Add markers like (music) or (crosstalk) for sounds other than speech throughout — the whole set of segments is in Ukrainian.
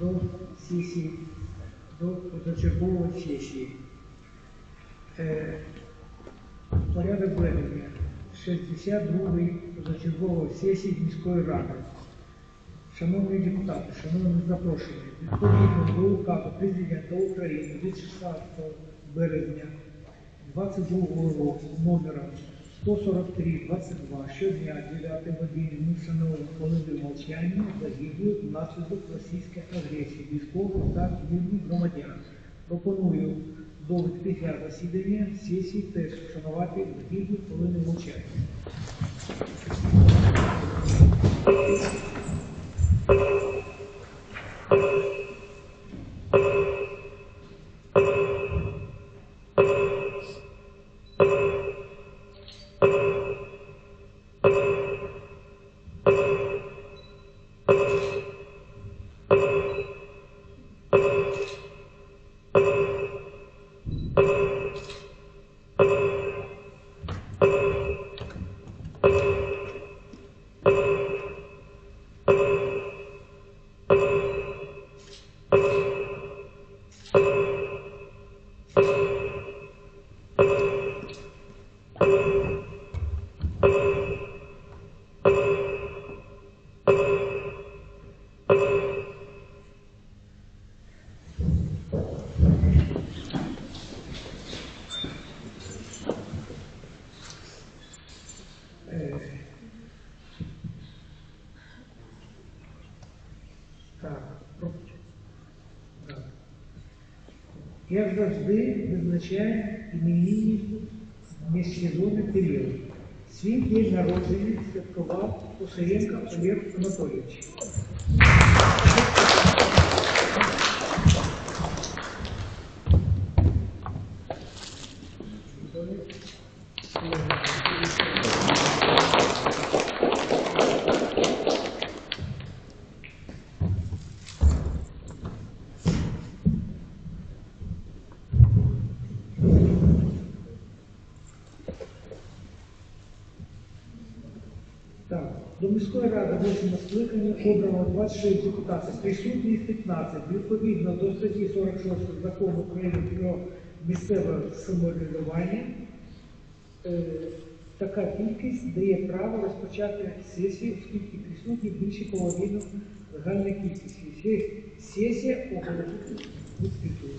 до сесії, до позачергової сесії. Е, Порядок ведення 62-ї позачергової сесії міської ради. Шановні депутати, шановні запрошені, відповідно до указу Президента України від 16 березня 22 року номером 143-22 щодня 9 години ми вшановуємо хвилини мовчання загиблих внаслідок російської агресії військових та мирних громадян. Пропоную до відкриття засідання сесії теж вшанувати загиблих хвилини мовчання. Як завжди визначає іменні міжсезонний період. Свій день народження святкував Кусаєнко Олег Анатолійович. Так, до міської ради восьмого скликання обрано 26 депутатів, присутність 15. Відповідно до статті 46 закону України про місцеве самоврядування, е, така кількість дає право розпочати сесію, оскільки присутні більше половини загальної кількості. Се- Сесія оголошується відкритою.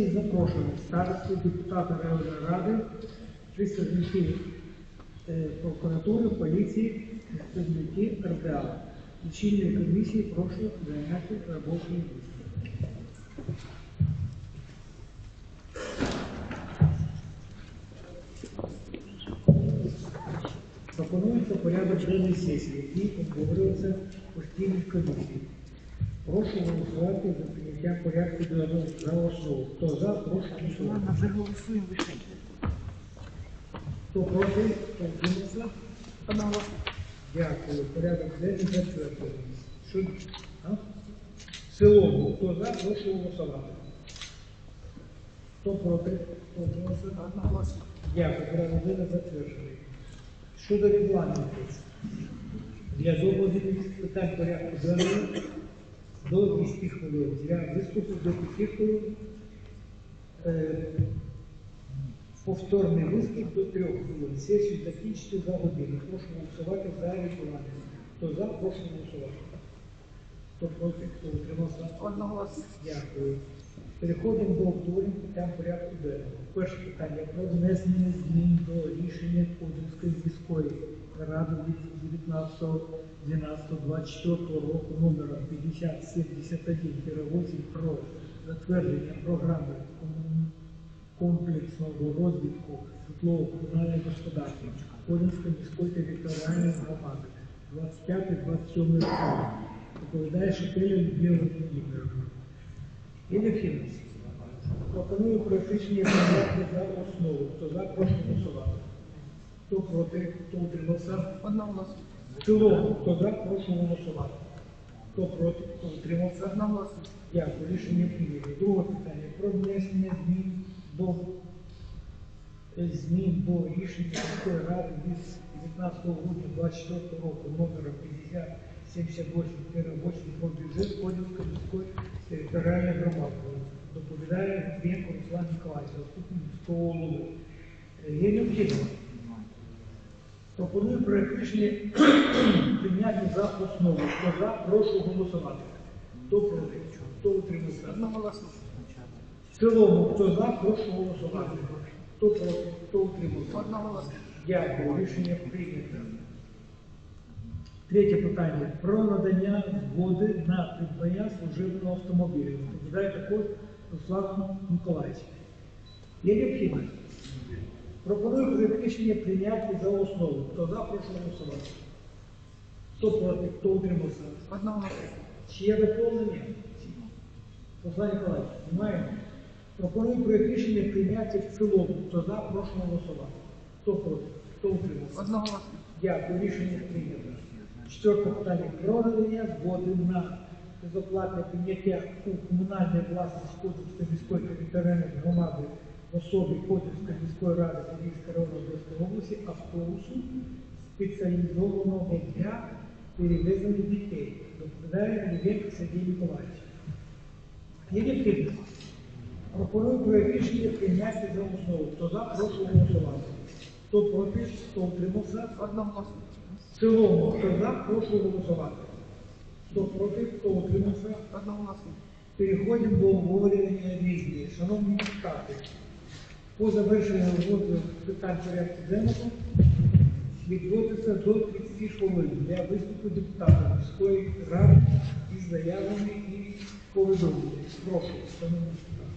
Сесії запрошені старости, депутати районної ради, представники е, прокуратури, поліції, представники РДА. Лічильної комісії прошу зайняти робочі місця. Пропонується порядок денної сесії, який обговорюється в постійній комісії. Прошу голосувати за прийняття порядку денного за основу. Хто за, прошу голосувати. Ладно, вже голосуємо вище. Хто проти, хто утримався, Одноголосно. Дякую. Порядок денний затверджений. Що? А? В цілому, хто за, прошу голосувати. Хто проти? Хто утримався? Одноголосно. Дякую. Порядок денний затверджений. Щодо регламенту. Для доповіді питань порядку денного до 10 хвилин. Для виступу до 5 хвилин. Е, Повторний виступ до 3 хвилин. Сесію закінчити за годину. Прошу голосувати за регламент. Хто за, прошу голосувати. Хто проти, хто утримався? Одноголосно. Дякую. Переходимо до обговорення питань порядку денного. Перше питання про внесення змін до рішення Кодинської міської ради від 19.12.24 року номера 5071 про затвердження програми комплексного розвитку житлово-комунального господарства Кодинської міської територіальної громади 25-27 роки. Доповідає Шепеля Людмила Володимировна. Є необхідність? Пропоную практичні прийняти за основу. Хто за, прошу голосувати. Хто проти, хто утримався? Одноголосно. В цілому, хто за, прошу голосувати. Хто проти, хто утримався? Одноголосно. Дякую, рішення прийнято. Друге питання про внесення змін до е, змін до рішення міської ради від 19 грудня 24 року номера 5078 про бюджет Кодівської міської територіальної громади. Доповідає Бєнко Руслан Ніколаївич, заступник міського голови. Е, Є необхідність? Пропоную проект рішення (clears throat) прийняти за основу. Хто за, прошу голосувати. Хто проти? Хто утримався? В цілому, хто за, прошу голосувати. Хто проти? Хто утримався? Дякую. Рішення прийнято. Третє питання. Про надання згоди на придбання служебного автомобіля. Відповідає також Руслан Миколаївич. Є необхідність? Пропоную проект рішення прийняти за основу. Хто за, прошу голосувати. Хто проти? Хто утримався? Одноголосно. Чи є доповнення? Руслан Ніколаївич, немає? Пропоную проект рішення прийняти в цілому. Хто за, прошу голосувати. Хто проти? Хто утримався? Одноголосно. Дякую, рішення прийнято. Четверте питання. Про надання згоди на безоплатне прийняття у комунальної власності Кодівської міської територіальної громади в особі Кодівської міської ради району Одеської області автобусу спеціалізованого для перевезення дітей. Доповідає Лівенко Сергій Миколаївич. Є необхідність? Пропоную проект рішення прийняти за основу. Хто за, прошу голосувати. Хто проти, хто утримався? Одноголосно. В цілому, хто за, прошу голосувати. Хто проти, хто утримався. Одноголосно. Переходимо до обговорення різні. Шановні депутати, по завершенню розвитку питань порядку денного відводиться до 30 хвилин для виступу депутата міської ради із заявами і повідомленнями. Прошу, шановні депутати.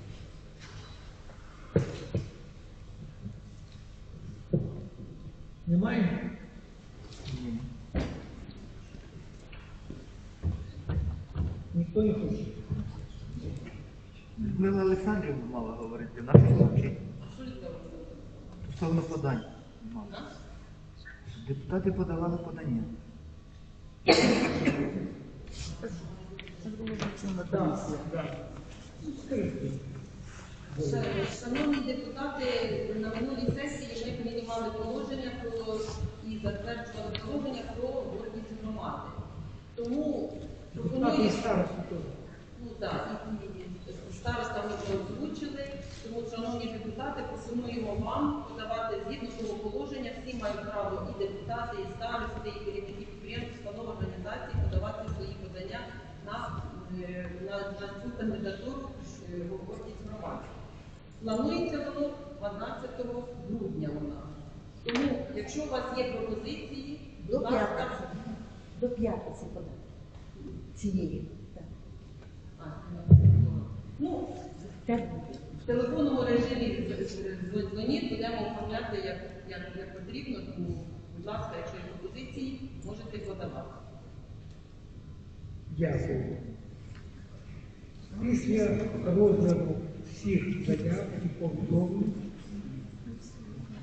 Немає? Ніхто не хоче. Людмила Олександрівна мала говорити. Стосовно подань. Депутати подавали подання. Шановні депутати, на минулій сесії ми приймали положення про і затверджували положення про гордість громади. Тому і теж. ну так, і староста ми вже озвучили, тому, шановні депутати, пропонуємо вам подавати згідно того положення, всі мають право і депутати, і старости, і керівники підприємств, установ, організацій подавати свої подання на, е, на, на цю кандидатуру е, в гордість громади. Планується воно 12 грудня у нас. Тому, якщо у вас є пропозиції, До п'ятниці. До п'ятниці подати. Цієї. Так. А, ну, Так буде. в телефонному режимі з- з- дзвоніть, будемо оформляти як, як, як потрібно. Тому, будь ласка, якщо є пропозиції, можете подавати. Дякую. Після розгляду всіх заяв і повідомлень,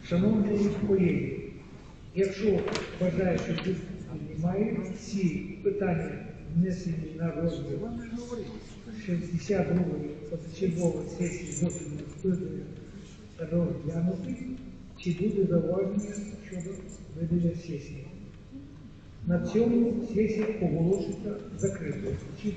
шановні колеги, Якщо бажаючих дискусії немає, всі питання внесені на розгляд 62-ї позачергової сесії дозвільного виборів розглянути, чи буде зауваження щодо ведення сесії. На цьому сесія оголошується закритою. Чи?